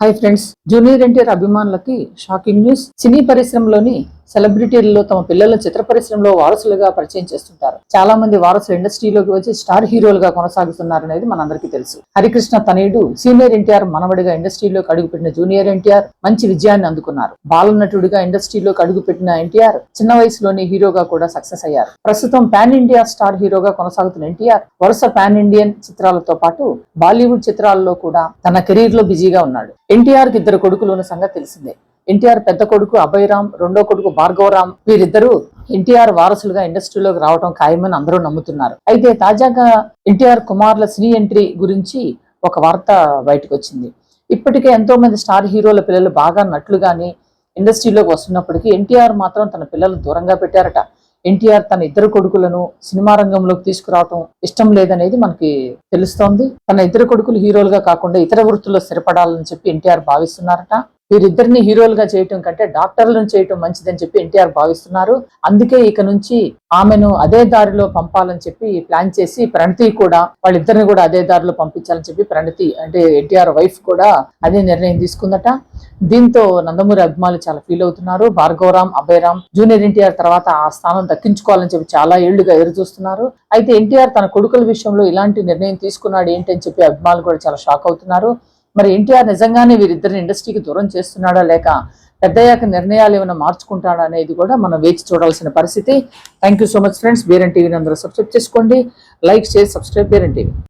Hi friends junior NTR అభిమానులకి shocking news సినీ పరిశ్రమలోని సెలబ్రిటీలలో తమ పిల్లలను చిత్ర పరిశ్రమలో వారసులుగా పరిచయం చేస్తుంటారు. చాలా మంది వారసులు ఇండస్ట్రీలోకి వచ్చి స్టార్ హీరోలుగా కొనసాగుతున్నారు అనేది మనందరికీ తెలుసు. హరికృష్ణ తనయుడు సీనియర్ ఎన్టీఆర్ మనవడిగా ఇండస్ట్రీలోకి అడుగుపెట్టిన జూనియర్ ఎన్టీఆర్ మంచి విజయాన్ని అందుకున్నారు. బాలనటుడిగా ఇండస్ట్రీలోకి అడుగుపెట్టిన ఎన్టీఆర్ చిన్న వయసులోనే హీరోగా కూడా సక్సెస్ అయ్యారు. ప్రస్తుతం పాన్ ఇండియా స్టార్ హీరోగా కొనసాగుతున్న ఎన్టీఆర్ వరుస పాన్ ఇండియన్ చిత్రాలతో పాటు బాలీవుడ్ చిత్రాల్లో కూడా తన కెరీర్లో బిజీగా ఉన్నాడు. ఎన్టీఆర్కి ఇద్దరు కొడుకులు ఉన్న సంగతి తెలిసిందే. ఎన్టీఆర్ పెద్ద కొడుకు అభయరామ్ రెండో కొడుకు భార్గవరామ్ వీరిద్దరూ ఎన్టీఆర్ వారసులుగా ఇండస్ట్రీలోకి రావడం ఖాయమని అందరూ నమ్ముతున్నారు. అయితే తాజాగా ఎన్టీఆర్ కుమార్ల సినీ ఎంట్రీ గురించి ఒక వార్త బయటకు వచ్చింది ఇప్పటికే ఎంతో మంది స్టార్ హీరోల పిల్లలు బాగా నట్లుగాని ఇండస్ట్రీలోకి వస్తున్నప్పటికీ ఎన్టీఆర్ మాత్రం తన పిల్లలు దూరంగా పెట్టారట. ఎన్టీఆర్ తన ఇద్దరు కొడుకులను సినిమా రంగంలోకి తీసుకురావటం ఇష్టం లేదనేది మనకి తెలుస్తోంది. తన ఇద్దరు కొడుకులు హీరోలుగా కాకుండా ఇతర వృత్తుల్లో స్థిరపడాలని చెప్పి ఎన్టీఆర్ భావిస్తున్నారట. వీరిద్దరిని హీరోలుగా చేయటం కంటే డాక్టర్లను చేయటం మంచిదని చెప్పి ఎన్టీఆర్ భావిస్తున్నారు. అందుకే ఇక నుంచి ఆమెను అదే దారిలో పంపాలని చెప్పి ప్లాన్ చేసి ప్రణతి కూడా వాళ్ళిద్దరిని కూడా అదే దారిలో పంపించాలని చెప్పి ప్రణతి అంటే ఎన్టీఆర్ వైఫ్ కూడా అదే నిర్ణయం తీసుకుందట. దీంతో నందమూరి అభిమానులు చాలా ఫీల్ అవుతున్నారు. భార్గవరామ్ అభయరామ్ జూనియర్ ఎన్టీఆర్ తర్వాత ఆ స్థానం దక్కించుకోవాలని చెప్పి చాలా ఏళ్ళుగా ఎదురు చూస్తున్నారు అయితే ఎన్టీఆర్ తన కొడుకుల విషయంలో ఇలాంటి నిర్ణయం తీసుకున్నాడు ఏంటి అని చెప్పి అభిమానులు కూడా చాలా షాక్ అవుతున్నారు. మరి ఎన్టీఆర్ నిజంగానే వీరిద్దరిని ఇండస్ట్రీకి దూరం చేస్తున్నాడా లేక పెద్దయ్యాక నిర్ణయాలు ఏమైనా మార్చుకుంటాడా అనేది కూడా మనం వేచి చూడాల్సిన పరిస్థితి. Thank you so much friends బేరన్ టీవీని అందరూ సబ్స్క్రైబ్ చేసుకోండి. లైక్ చేసి సబ్స్క్రైబ్ బేరన్ టీవీ